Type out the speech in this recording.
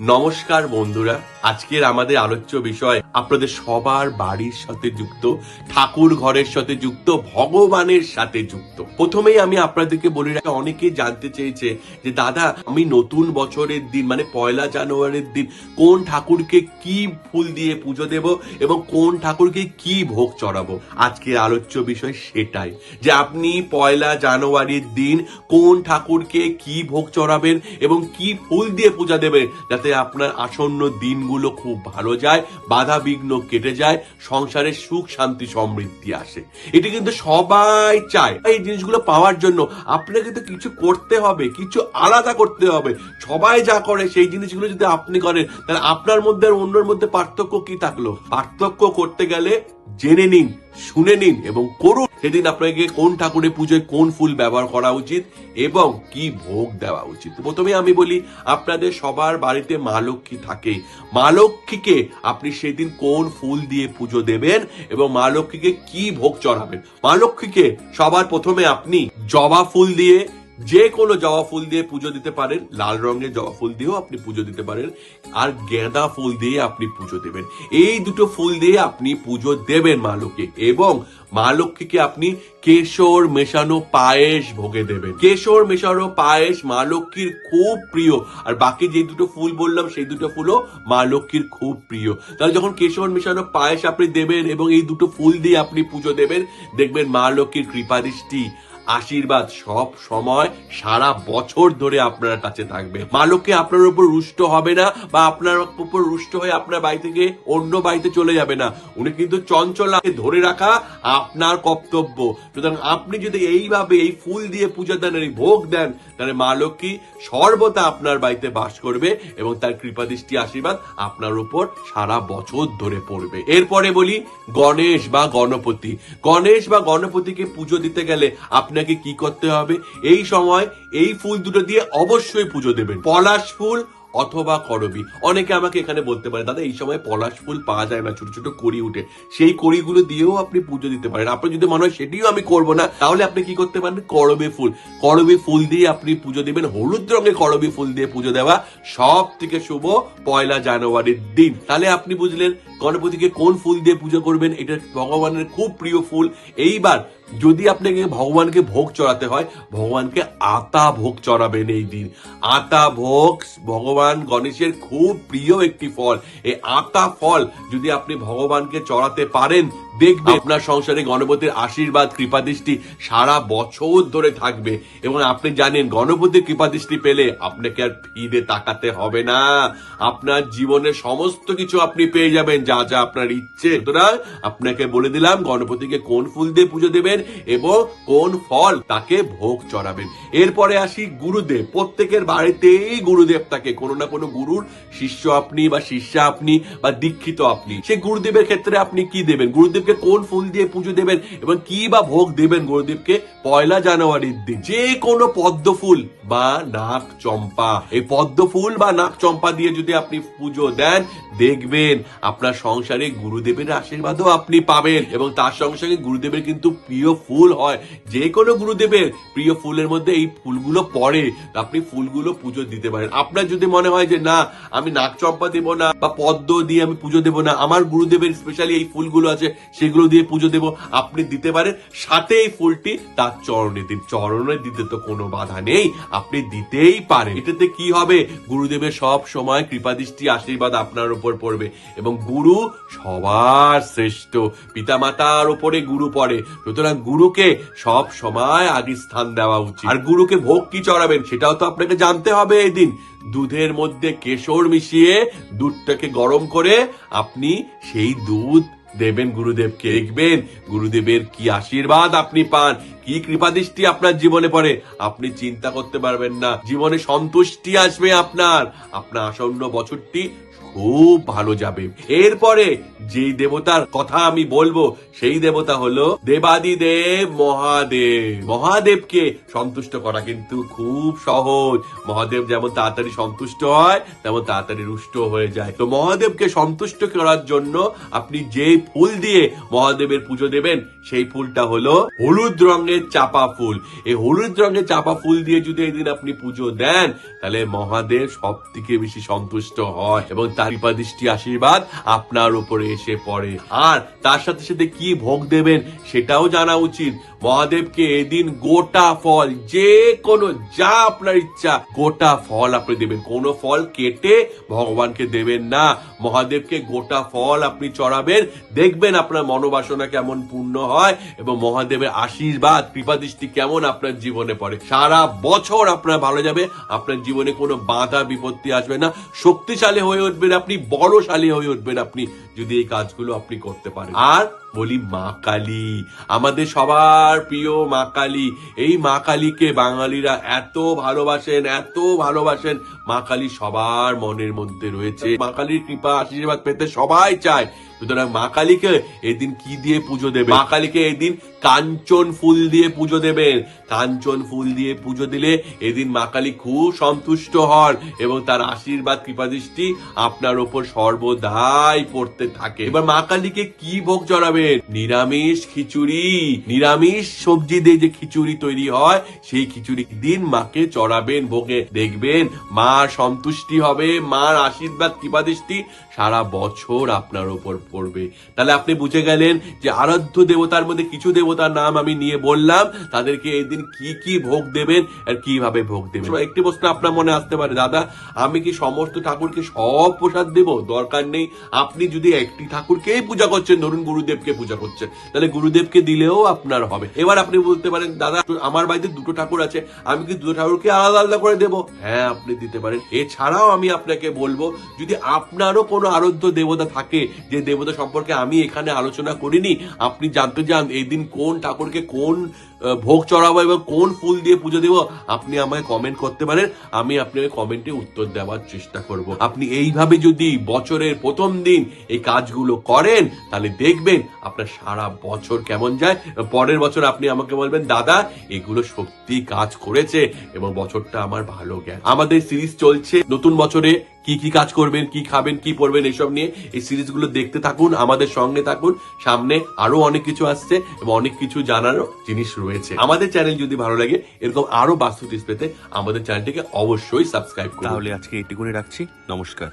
নমস্কার বন্ধুরা, আজকের আমাদের আলোচ্য বিষয় আপনাদের সবার বাড়ির সাথে যুক্ত, ঠাকুর ঘরের সাথে যুক্ত, ভগবানের সাথে যুক্ত। প্রথমেই আমি আপনাদেরকে বলি রাখি অনেকে জানতে চেয়েছে যে, দাদা, আমি নতুন বছরের দিন মানে পয়লা জানুয়ারির দিন, কোন ঠাকুরকে কি ফুল দিয়ে পুজো দেব এবং কোন ঠাকুরকে কি ভোগ চড়াবো? আজকের আলোচ্য বিষয় সেটাই, যে আপনি পয়লা জানুয়ারির দিন কোন ঠাকুরকে কি ভোগ চড়াবেন এবং কি ফুল দিয়ে পূজা দেবেন, যাতে আপনার আসন্ন দিনগুলো খুব ভালো যায় বাধা বিঘ্ন কেটে যায়, সংসারে সুখ, শান্তি, সমৃদ্ধি আসে। এটি কিন্তু সবাই চায়। এই জিনিসগুলো পাওয়ার জন্য আপনাকে তো কিছু করতে হবে, কিছু আলাদা করতে হবে। সবাই যা করে সেই জিনিসগুলো যদি আপনি করেন, তাহলে আপনার মধ্যে আর অন্যর মধ্যে পার্থক্য কি থাকল? পার্থক্য করতে গেলে জেনে নিন, শুনে নিন এবং করুন। সেদিন আপনাকে কোন ঠাকুরের পুজোয় কোন ফুল ব্যবহার করা উচিত এবং কি ভোগ দেওয়া উচিত। প্রথমে আমি বলি, আপনাদের সবার বাড়িতে মা লক্ষ্মী থাকে। মা লক্ষ্মীকে আপনি সেদিন কোন ফুল দিয়ে পুজো দেবেন এবং মা লক্ষ্মীকে কি ভোগ চড়াবেন? মা লক্ষ্মীকে সবার প্রথমে আপনি জবা ফুল দিয়ে যে কোনো জবা ফুল দিয়ে পুজো দিতে পারেন, লাল রঙের জবা ফুল দিয়েও আপনি পুজো দিতে পারেন, আর গেঁদা ফুল দিয়ে আপনি পুজো দেবেন। এই দুটো ফুল দিয়ে আপনি পুজো দেবেন মা লক্ষ্মী, এবং মা লক্ষ্মীকে আপনি কেশর মেশানো পায়েস ভোগে দেবেন। কেশর মেশানো পায়েস মা লক্ষ্মীর খুব প্রিয়, আর বাকি যে দুটো ফুল বললাম, সেই দুটো ফুলও মা লক্ষ্মীর খুব প্রিয়। তাহলে যখন কেশর মেশানো পায়েস আপনি দেবেন, এবং এই দুটো ফুল দিয়ে আপনি পুজো দেবেন, দেখবেন মা লক্ষ্মীর কৃপাদৃষ্টি আশীর্বাদ সব সময় সারা বছর ধরে আপনার কাছে থাকবে। মা লক্ষ্মী আপনার উপর রুষ্ট হবে না বা আপনার উপর রুষ্ট হয়ে আপনার বাড়ি থেকে অন্য বাড়িতে চলে যাবে না। উনি কিন্তু চঞ্চলাকে ধরে রাখা আপনার কর্তব্য। সুতরাং আপনি যদি এইভাবে এই ফুল দিয়ে পূজা দেন, এই ভোগ দেন, তাহলে মা লক্ষ্মী সর্বদা আপনার বাড়িতে বাস করবে এবং তার কৃপাদৃষ্টি আশীর্বাদ আপনার উপর সারা বছর ধরে পড়বে। এরপরে বলি গণেশ বা গণপতি। গণেশ বা গণপতিকে পুজো দিতে গেলে আপনাকে কি করতে হবে? এই সময় এই ফুল দুটো দিয়ে অবশ্যই পুজো দেবেন। পলাশ ফুল অথবা করবি। অনেকে আমাকে এখানে বলতে পারে, দাদা, এই সময় পলাশ ফুল পাওয়া যায় না, ছোট ছোট কড়ি উঠে। সেই কড়িগুলো দিয়েও আপনি পুজো দিতে পারেন। আপনার যদি মনে হয় সেটিও আমি করব না, তাহলে আপনি কি করতে পারেন? করবি ফুল। করবি ফুল দিয়ে আপনি পুজো দিবেন। হলুদ রঙের করবি ফুল দিয়ে পুজো দেওয়া সব থেকে শুভ পয়লা জানুয়ারির দিন। তাহলে আপনি বুঝলেন গণপতিকে কোন ফুল দিয়ে পুজো করবেন। এটা ভগবানের খুব প্রিয় ফুল। এইবার যদি আপনাকে ভগবানকে ভোগ চড়াতে হয়, ভগবানকে আতা ভোগ চড়াবেন এই দিন। আতা ভোগ ভগবান গণেশের খুব প্রিয় একটি ফল এই আতা ফল যদি আপনি ভগবানকে চড়াতে পারেন দেখবে আপনার সংসারে গণপতির আশীর্বাদ, কৃপাদৃষ্টি সারা বছর ধরে থাকবে। এবং আপনি জানেন, গণপতির কৃপাদৃষ্টি পেলে আপনাকে আর ফিরে তাকাতে হবে না। আপনার জীবনের সমস্ত কিছু আপনি পেয়ে যাবেন, যা যা আপনার ইচ্ছে। সুতরাং আপনাকে বলে দিলাম, গণপতিকে কোন ফুল দিয়ে পুজো দেবেন এবং কোন ফল তাকে ভোগ চড়াবেন। এরপরে আসি গুরুদেব। প্রত্যেকের বাড়িতেই গুরুদেব থাকে। কোনো না কোনো গুরুর শিষ্য আপনি বা শিষ্যা আপনি বা দীক্ষিত আপনি। সেই গুরুদেবের ক্ষেত্রে আপনি কি দেবেন? গুরুদেবকে কোন ফুল দিয়ে পুজো দেবেন এবং কি বা ভোগ দেবেন গুরুদেবকে? পয়লা জানুয়ারির দিন। যে কোনো পদ্ম ফুল বা নাক চম্পা এই পদ্ম ফুল বা নাক চম্পা দিয়ে যদি আপনি পুজো দেন, দেখবেন আপনার সংসারে গুরুদেবের আশীর্বাদও আপনি পাবেন এবং তার সঙ্গে সঙ্গে গুরুদেবের কিন্তু প্রিয় ফুল হয়। যে কোনো গুরুদেবের প্রিয় ফুলের মধ্যে এই ফুলগুলো পড়ে, আপনি ফুলগুলো পুজো দিতে পারেন। আপনার যদি মনে হয় যে, না, আমি নাক চম্পা দেবো না বা পদ্ম দিয়ে আমি পুজো দেবো না, আমার গুরুদেবের স্পেশালি এই ফুলগুলো আছে সেগুলো দিয়ে পুজো দেবো। আপনি দিতে পারেন, সাথে এই ফুলটি তার চরণে দিন। চরণে দিতে তো কোনো বাধা নেই, আপনি দিতেই পারেন। এটাতে কি হবে? গুরুদেবের সব সময় কৃপাদৃষ্টি, আশীর্বাদ আপনার উপর পড়বে এবং গুরু সবার শ্রেষ্ঠ। পিতামাতার উপরে গুরু পড়ে, সুতরাং গুরুকে সব সময় আগে স্থান দেওয়া উচিত। আর গুরুকে ভোগ কি চড়াবেন, সেটাও তো আপনাকে জানতে হবে এই দিন। দুধের মধ্যে কেশর মিশিয়ে দুধটাকে গরম করে আপনি সেই দুধ দেবেন গুরুদেবকে দেখবেন গুরুদেবের কি আশীর্বাদ আপনি পান? কি কৃপাদৃষ্টি আপনার জীবনে পড়ে? আপনি চিন্তা করতে পারবেন না। জীবনে সন্তুষ্টি আসবে আপনার। আপনার আসন্ন বছরটি খুব ভালো যাবে। এরপরে যেই দেবতার কথা আমি বলব, সেই দেবতা হলো দেবাদি দেব মহাদেব। মহাদেবকে সন্তুষ্ট করা কিন্তু খুব সহজ। মহাদেব যেমন তাড়াতাড়ি সন্তুষ্ট হয়, তেমন তাড়াতাড়ি রুষ্ট হয়ে যায়। তো মহাদেবকে সন্তুষ্ট করার জন্য আপনি যে ফুল দিয়ে মহাদেবের পুজো দেবেন, সেই ফুলটা হলো হলুদ রঙের চাপা ফুল। এই হলুদ রঙের চাপা ফুল দিয়ে যদি এদিন আপনি পুজো দেন, তাহলে মহাদেব সব থেকে বেশি সন্তুষ্ট হয় এবং তার দৃষ্টি আশীর্বাদ আপনার উপরে এসে পড়ে। আর তার সাথে সাথে কি ভোগ দেবেন, সেটাও জানা উচিত। মহাদেবকে এদিন গোটা ফল, যে কোনো, যা আপনার ইচ্ছা, গোটা ফল আপনি দেবেন। কোনো ফল কেটে ভগবানকে দেবেন না। মহাদেবকে গোটা ফল আপনি চড়াবেন, দেখবেন আপনার মনোবাসনা কেমন পূর্ণ হয় এবং মহাদেবের আশীর্বাদ কৃপাদৃষ্টি কেমন আপনার জীবনে পড়ে। সারা বছর আপনার ভালো যাবে, আপনার জীবনে কোনো বাধা, বিপত্তি আসবে না। শক্তিশালী হয়ে উঠবেন আপনি বড়শালী হয়ে উঠবেন আপনি, যদি এই কাজগুলো আপনি করতে পারেন। আর বলি মা কালী। আমাদের সবার প্রিয় মা কালী। এই মা কালীকে বাঙালিরা এত ভালোবাসেন এত ভালোবাসেন। মা কালী সবার মনের মধ্যে রয়েছে। মা কালীর কৃপা, আশীর্বাদ পেতে সবাই চায়। সুতরাং মা কালীকে এদিন কি দিয়ে পুজো দেবে মা কালীকে এদিন কাঞ্চন ফুল দিয়ে পুজো দেবেন। কাঞ্চন ফুল দিয়ে পুজো দিলে এদিন মা কালী খুব সন্তুষ্ট হন এবং তার আশীর্বাদ কৃপাদৃষ্টি আপনার ওপর সর্বদাই পড়তে থাকে। এবার মা কালীকে কি ভোগ চড়াবেন নিরামিষ খিচুড়ি। নিরামিষ সবজি দিয়ে যে খিচুড়ি তৈরি হয়, সেই খিচুড়ি দিন মাকে চড়াবেন ভোগে। দেখবেন মা সন্তুষ্টি হবে, মার আশীর্বাদ কৃপাদৃষ্টি সারা বছর আপনার ওপর পড়বে। তাহলে আপনি বুঝে গেলেন যে আরাধ্য দেবতার মধ্যে কিছু দেবতার নাম আমি নিয়ে বললাম, তাদেরকে এদিন কি কি ভোগ দেবেন আর কীভাবে ভোগ দেবেন। একটি প্রশ্ন আপনার মনে আসতে পারে, দাদা, আমি কি সমস্ত ঠাকুরকে সব প্রসাদ দেব? দরকার নেই, আপনি যদি একটি ঠাকুরকেই পূজা করছেন, ধরুন গুরুদেবকে পূজা করছেন, তাহলে গুরুদেবকে দিলেও আপনার হবে। এবার আপনি বলতে পারেন, দাদা, আমার বাড়িতে দুটো ঠাকুর আছে, আমি কি দুটো ঠাকুরকে আলাদা আলাদা করে দেব? হ্যাঁ আপনি দিতে পারেন। এছাড়াও আমি আপনাকে বলব, যদি আপনারও কোনো আরাধ্য দেবতা থাকে, যে দেবতা সম্পর্কে আমি এখানে আলোচনা করিনি। আপনি জানতে চান এই দিন কোন ঠাকুরকে কোন ভোগ চড়াবো এবং কোন ফুল দিয়ে পুজো দেবো, আপনি আমায় কমেন্ট করতে পারেন। আমি আপনাকে কমেন্টে উত্তর দেওয়ার চেষ্টা করব। আপনি এইভাবে যদি বছরের প্রথম দিন এই কাজগুলো করেন, তাহলে দেখবেন আপনার সারা বছর কেমন যায়। পরের বছর আপনি আমাকে বলবেন, দাদা, এগুলো সত্যি কাজ করেছে এবং বছরটা আমার ভালো গেছে। আমাদের সিরিজ চলছে। নতুন বছরে কি কি কাজ করবেন, কি খাবেন, কি পড়বেন এসব নিয়ে এই সিরিজগুলো দেখতে থাকুন, আমাদের সঙ্গে থাকুন। সামনে আরও অনেক কিছু আসছে এবং অনেক কিছু জানারও জিনিস রয়েছে। আমাদের চ্যানেল যদি ভালো লাগে এরকম আরও বাস্তু টিপস পেতে আমাদের চ্যানেলটিকে অবশ্যই সাবস্ক্রাইব করুন। তাহলে আজকে এটি করে রাখছি। নমস্কার।